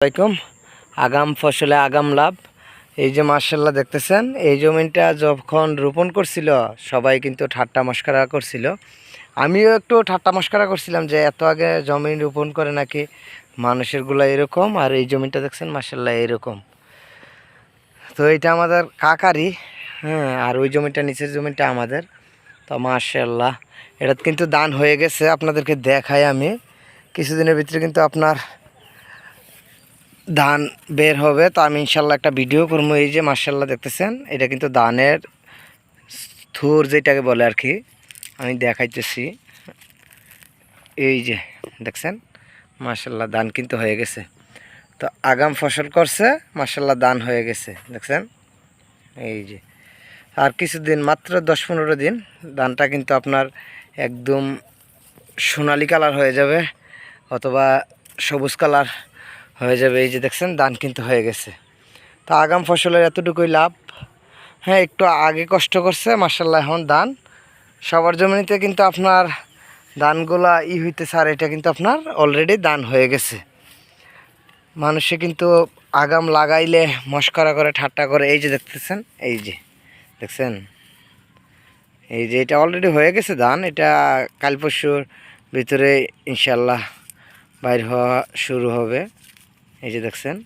আসসালামাইকুম আগাম ফসলে আগাম লাভ। এই যে মার্শাল্লাহ দেখতেছেন, এই জমিটা যখন রোপণ করছিল, সবাই কিন্তু ঠাট্টা মস্করা করছিল। আমিও একটু ঠাট্টা মস্করা করছিলাম যে এত আগে জমি রোপণ করে নাকি মানুষেরগুলা এরকম, আর এই জমিটা দেখছেন মার্শাল্লাহ এরকম। তো এটা আমাদের কাকারি হ্যাঁ আর ওই জমিটা নিচের জমিটা আমাদের। তো মার্শাল্লাহ এটা কিন্তু দান হয়ে গেছে আপনাদেরকে দেখাই আমি। কিছুদিনের ভিতরে কিন্তু আপনার ধান বের হবে, তো আমি ইনশাল্লাহ একটা ভিডিও করব। এই যে মার্শাল্লাহ দেখতেছেন, এটা কিন্তু ধানের থুর যেটাকে বলে আর কি। আমি দেখাইতেছি। এই যে, দেখছেন? মার্শাল্লাহ ধান কিন্তু হয়ে গেছে। তো আগাম ফসল করছে মার্শাল্লাহ ধান হয়ে গেছে, দেখছেন? এই যে। আর কিছুদিন, মাত্র দশ পনেরো দিন, ধানটা কিন্তু আপনার একদম সোনালি কালার হয়ে যাবে, অথবা সবুজ কালার। হয়ে যাবে। এই যে দেখছেন, ধান কিন্তু হয়ে গেছে। তো আগাম ফসলের এতটুকুই লাভ। হ্যাঁ একটু আগে কষ্ট করছে মার্শাল্লাহ এখন ধান। সবার জমিতে কিন্তু আপনার ধানগুলা ই হইতেছে, আর এটা কিন্তু আপনার অলরেডি ধান হয়ে গেছে। মানুষে কিন্তু আগাম লাগাইলে মস্করা করে, ঠাট্টা করে, এই যে দেখতেছেন, এই যে, দেখছেন? এই যে এটা অলরেডি হয়ে গেছে ধান, এটা কাল পরশুর ভিতরে ইনশাল্লাহ বাইর হওয়া শুরু হবে। এই যে দেখছেন?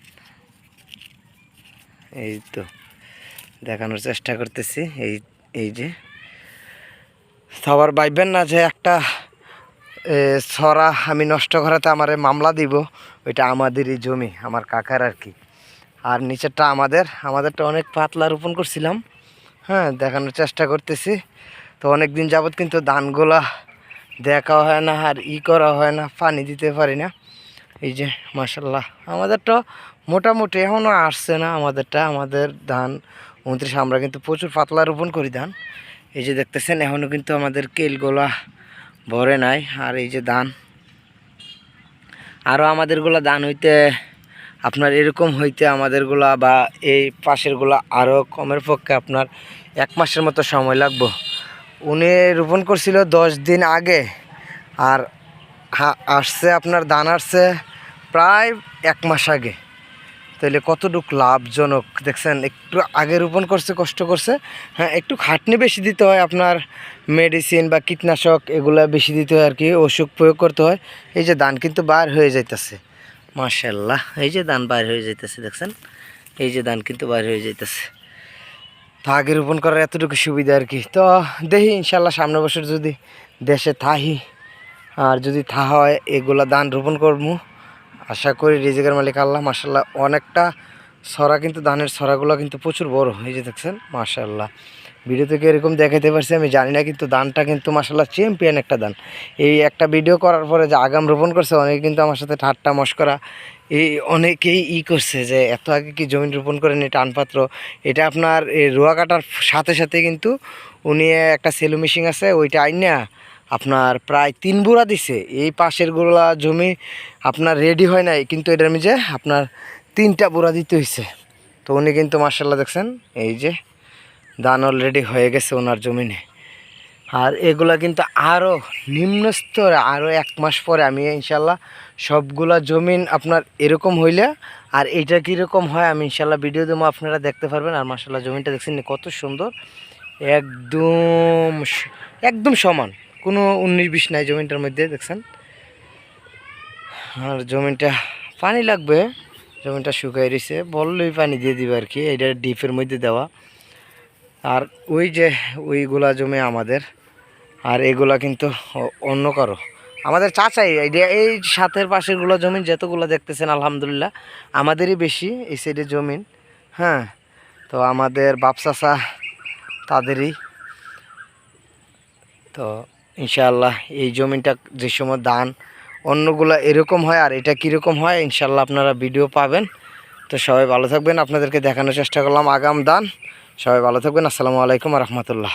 এই তো দেখানোর চেষ্টা করতেছি। এই এই যে। সবার ভাববেন না যে একটা ছড়া আমি নষ্ট করাতে আমারে মামলা দিব, ওইটা আমাদেরই জমি, আমার কাকার আর কি। আর নিচেরটা আমাদের, আমাদেরটা অনেক পাতলা রোপণ করছিলাম। হ্যাঁ দেখানোর চেষ্টা করতেছি। তো অনেক দিন যাবৎ কিন্তু ধানগুলা দেখা হয় না আর ই করা হয় না, পানি দিতে পারি না। এই যে মাসাল্লাহ আমাদেরটা মোটামুটি এখনও আসছে না, আমাদেরটা, আমাদের ধান। উনত্রিশ, আমরা কিন্তু প্রচুর পাতলা রোপণ করি ধান। এই যে দেখতেছেন এখনও কিন্তু আমাদের কেলগুলা ভরে নাই। আর এই যে ধান। আরও আমাদেরগুলা ধান হইতে, আপনার এরকম হইতে আমাদেরগুলা বা এই পাশেরগুলা আরও কমের পক্ষে আপনার এক মাসের মতো সময় লাগবো। উনি রোপণ করছিল দশ দিন আগে। আর আসছে, আপনার ধান আসছে প্রায় এক মাস আগে। তাহলে কতটুকু লাভজনক? দেখছেন, একটু আগে রোপণ করছে, কষ্ট করছে। হ্যাঁ একটু খাটনি বেশি দিতে হয় আপনার মেডিসিন বা কীটনাশক, এগুলো বেশি দিতে হয় আর কি, ওষুধ প্রয়োগ করতে হয়। এই যে ধান কিন্তু বার হয়ে যাইতেছে। মার্শাল্লাহ এই যে ধান বার হয়ে যাইতেছে, দেখছেন? এই যে ধান কিন্তু বার হয়ে যাইতেছে। তো আগে রোপণ করার এতটুকু সুবিধা আর কি। তো দেখি ইনশাল্লাহ সামনে বছর যদি দেশে থাহি। আর যদি থা হয়, এগুলা ধান রোপণ করব। আশা করি রিজিকের মালিক আল্লাহ মার্শাল্লাহ অনেকটা ছড়া কিন্তু ধানের ছড়াগুলো কিন্তু প্রচুর বড় হয়ে যে দেখছেন? মার্শাল্লাহ ভিডিও থেকে এরকম দেখাতে পারছি, আমি জানি না, কিন্তু দানটা কিন্তু মার্শাল্লাহ চ্যাম্পিয়ন একটা দান। এই একটা ভিডিও করার পরে যে আগাম রোপণ করছে, অনেকে কিন্তু আমার সাথে ঠাট্টা, মস্করা, এই অনেকেই ই করছে যে, এত আগে কি জমি রোপণ করেন টানপাত্র? এটা আপনার, এই রোয়া কাটার সাথে সাথে কিন্তু, উনি একটা সেলু মেশিন আছে, ওইটা আইন না আপনার প্রায় তিন বুড়া দিছে। এই পাশেরগুলা জমি আপনার রেডি হয় নাই, কিন্তু এটার মধ্যে আপনার তিনটা বুড়া দিতে হয়েছে তো উনি কিন্তু মার্শাল্লাহ দেখছেন, এই যে ধান অলরেডি হয়ে গেছে ওনার জমিনে। আর এগুলা কিন্তু আরও নিম্ন স্তরে আরও এক মাস পরে আমি ইনশাল্লাহ সবগুলা জমিন আপনার এরকম হইলে, আর এটা কীরকম হয় আমি ইনশাল্লাহ ভিডিও দেবো, আপনারা দেখতে পারবেন। আর মার্শাল্লাহ জমিনটা দেখছেন, কত সুন্দর, একদম একদম সমান। কোনো উনিশ বিশ নাই জমিনটার মধ্যে, দেখছেন? আর জমিনটা পানি লাগবে, জমিনটা শুকাই রয়েছে বললেই পানি দিয়ে দিবে আর কি এটা ডিপের মধ্যে দেওয়া। আর ওই যে ওইগুলা জমি আমাদের, আর এগুলা কিন্তু অন্য কারও। আমাদের চাচাই এই সাথের পাশেরগুলো জমিন যতগুলো দেখতেছেন, আলহামদুলিল্লাহ, আমাদেরই বেশি এই সাইডে জমিন হ্যাঁ? তো আমাদের বাপ চাচা তাদেরই। তো ইনশাআল্লাহ এই জমিটা যে সময় দান অন্যগুলো এরকম হয় আর এটা কীরকম হয় ইনশাল্লাহ আপনারা ভিডিও পাবেন। তো সবাই ভালো থাকবেন। আপনাদেরকে দেখানোর চেষ্টা করলাম আগাম দান। সবাই ভালো থাকবেন। আসসালামু আলাইকুম রহমতুল্লাহ।